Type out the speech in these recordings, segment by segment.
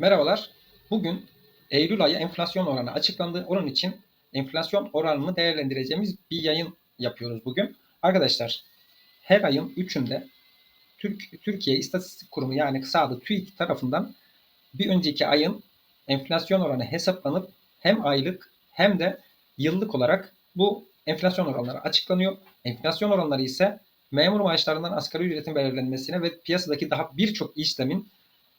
Merhabalar. Bugün Eylül ayı enflasyon oranı açıklandı. Onun için enflasyon oranını değerlendireceğimiz bir yayın yapıyoruz bugün. Arkadaşlar her ayın 3'ünde Türk, Türkiye İstatistik Kurumu yani kısa adı TÜİK tarafından bir önceki ayın enflasyon oranı hesaplanıp hem aylık hem de yıllık olarak bu enflasyon oranları açıklanıyor. Enflasyon oranları ise memur maaşlarından asgari ücretin belirlenmesine ve piyasadaki daha birçok işlemin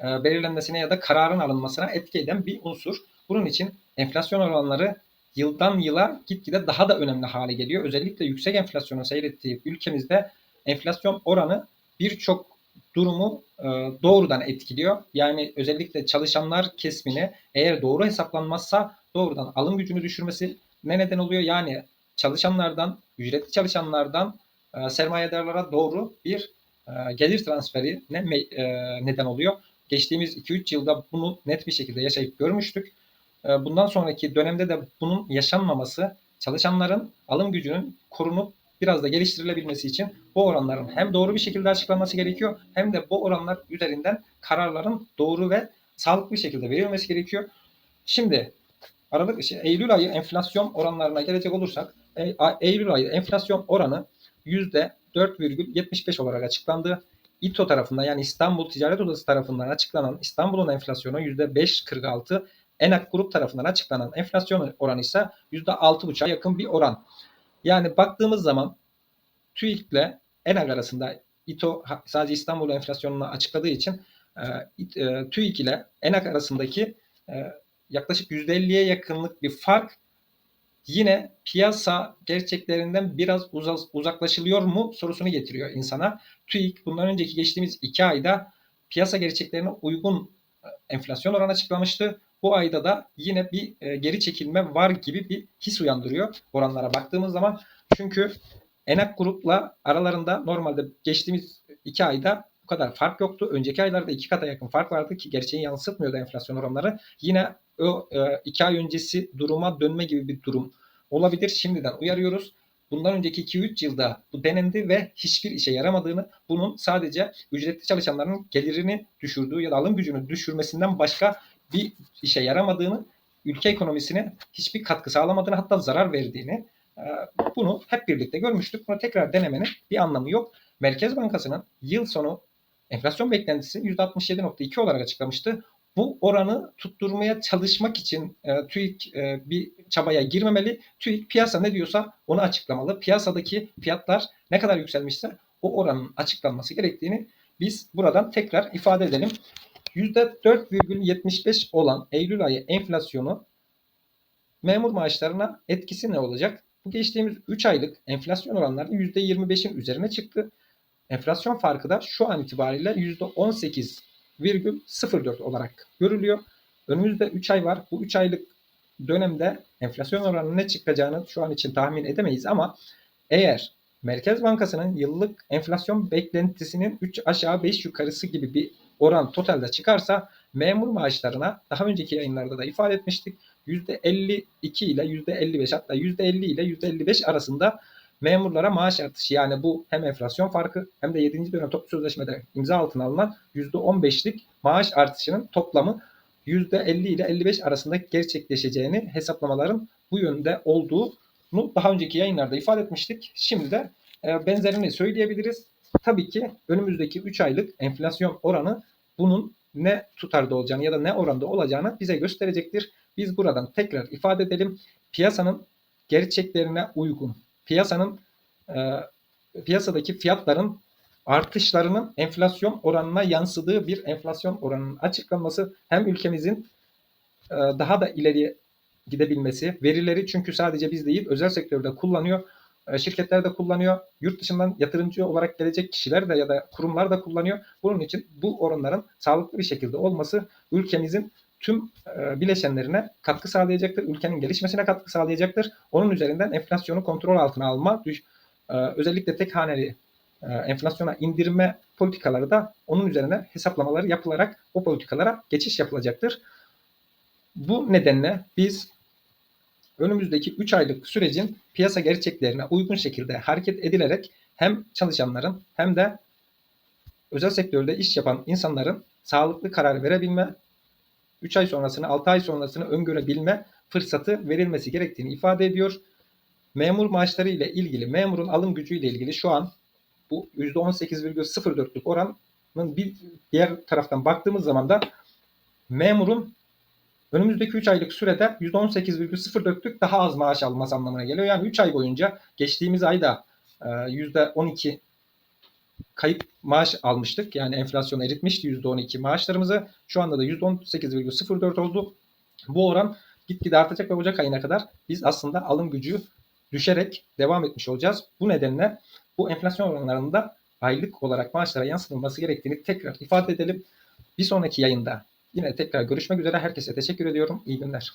belirlenmesine ya da kararın alınmasına etki eden bir unsur. Bunun için enflasyon oranları yıldan yıla gitgide daha da önemli hale geliyor. Özellikle yüksek enflasyonu seyrettiği ülkemizde enflasyon oranı birçok durumu e, doğrudan etkiliyor. Yani özellikle çalışanlar kesmine eğer doğru hesaplanmazsa doğrudan alım gücünü düşürmesi ne neden oluyor? Yani çalışanlardan, ücretli çalışanlardan e, sermayedarlara doğru bir gelir transferi ne neden oluyor. Geçtiğimiz 2-3 yılda bunu net bir şekilde yaşayıp görmüştük. Ee, bundan sonraki dönemde de bunun yaşanmaması çalışanların alım gücünün korunup biraz da geliştirilebilmesi için bu oranların hem doğru bir şekilde açıklanması gerekiyor hem de bu oranlar üzerinden kararların doğru ve sağlıklı bir şekilde verilmesi gerekiyor. Şimdi Aralık şey, Eylül ayı enflasyon oranlarına gelecek olursak e, Eylül ayı enflasyon oranı %4,75 olarak açıklandı. İTO tarafından yani İstanbul Ticaret Odası tarafından açıklanan İstanbul'un enflasyonu %5.46, ENAK Grup tarafından açıklanan enflasyon oranı ise %6.5'a yakın bir oran. Yani baktığımız zaman TÜİK ile ENAK arasında İTO sadece İstanbul enflasyonunu açıkladığı için e, e, TÜİK ile ENAK arasındaki e, yaklaşık %50'ye yakınlık bir fark yine piyasa gerçeklerinden biraz uzaklaşılıyor mu sorusunu getiriyor insana. TÜİK bundan önceki geçtiğimiz iki ayda piyasa gerçeklerine uygun e, enflasyon oranı açıklamıştı. Bu ayda da yine bir e, geri çekilme var gibi bir his uyandırıyor oranlara baktığımız zaman. Çünkü Enak grupla aralarında normalde geçtiğimiz iki ayda bu kadar fark yoktu. Önceki aylarda iki kata yakın fark vardı ki gerçeği yansıtmıyordu enflasyon oranları. Yine o e, iki ay öncesi duruma dönme gibi bir durum olabilir. Şimdiden uyarıyoruz. Bundan önceki 2-3 yılda bu denendi ve hiçbir işe yaramadığını, bunun sadece ücretli çalışanların gelirini düşürdüğü ya da alım gücünü düşürmesinden başka bir işe yaramadığını, ülke ekonomisine hiçbir katkı sağlamadığını hatta zarar verdiğini e, bunu hep birlikte görmüştük. Bunu tekrar denemenin bir anlamı yok. Merkez Bankası'nın yıl sonu enflasyon beklentisi %67.2 olarak açıklamıştı bu oranı tutturmaya çalışmak için e, TÜİK e, bir çabaya girmemeli. TÜİK piyasa ne diyorsa onu açıklamalı. Piyasadaki fiyatlar ne kadar yükselmişse o oranın açıklanması gerektiğini biz buradan tekrar ifade edelim. %4,75 olan Eylül ayı enflasyonu memur maaşlarına etkisi ne olacak? Bu geçtiğimiz 3 aylık enflasyon oranları %25'in üzerine çıktı. Enflasyon farkı da şu an itibariyle %18 %0,04 olarak görülüyor. Önümüzde 3 ay var. Bu 3 aylık dönemde enflasyon oranının ne çıkacağını şu an için tahmin edemeyiz ama eğer Merkez Bankası'nın yıllık enflasyon beklentisinin 3 aşağı 5 yukarısı gibi bir oran totalde çıkarsa memur maaşlarına daha önceki yayınlarda da ifade etmiştik. %52 ile %55 hatta %50 ile %55 arasında memurlara maaş artışı yani bu hem enflasyon farkı hem de 7. dönem toplu sözleşmede imza altına alınan %15'lik maaş artışının toplamı %50 ile 55 arasında gerçekleşeceğini hesaplamaların bu yönde olduğunu daha önceki yayınlarda ifade etmiştik. Şimdi de e, benzerini söyleyebiliriz. Tabii ki önümüzdeki 3 aylık enflasyon oranı bunun ne tutarda olacağını ya da ne oranda olacağını bize gösterecektir. Biz buradan tekrar ifade edelim. Piyasanın gerçeklerine uygun piyasanın e, piyasadaki fiyatların artışlarının enflasyon oranına yansıdığı bir enflasyon oranının açıklanması hem ülkemizin e, daha da ileriye gidebilmesi, verileri çünkü sadece biz değil özel sektörde kullanıyor, e, şirketler de kullanıyor, yurt dışından yatırımcı olarak gelecek kişiler de ya da kurumlar da kullanıyor. Bunun için bu oranların sağlıklı bir şekilde olması ülkemizin tüm e, bileşenlerine katkı sağlayacaktır. Ülkenin gelişmesine katkı sağlayacaktır. Onun üzerinden enflasyonu kontrol altına alma, düş, e, özellikle tek haneli e, enflasyona indirme politikaları da onun üzerine hesaplamaları yapılarak o politikalara geçiş yapılacaktır. Bu nedenle biz önümüzdeki 3 aylık sürecin piyasa gerçeklerine uygun şekilde hareket edilerek hem çalışanların hem de özel sektörde iş yapan insanların sağlıklı karar verebilme 3 ay sonrasını, 6 ay sonrasını öngörebilme fırsatı verilmesi gerektiğini ifade ediyor. Memur maaşları ile ilgili, memurun alım gücü ile ilgili şu an bu %18,04'lük oranın bir diğer taraftan baktığımız zaman da memurun önümüzdeki 3 aylık sürede %18,04'lük daha az maaş alması anlamına geliyor. Yani 3 ay boyunca geçtiğimiz ayda e, %12 kayıp maaş almıştık. Yani enflasyon eritmişti %12 maaşlarımızı. Şu anda da %18,04 oldu. Bu oran gitgide artacak ve Ocak ayına kadar biz aslında alım gücü düşerek devam etmiş olacağız. Bu nedenle bu enflasyon oranlarında aylık olarak maaşlara yansıtılması gerektiğini tekrar ifade edelim. Bir sonraki yayında yine tekrar görüşmek üzere. Herkese teşekkür ediyorum. İyi günler.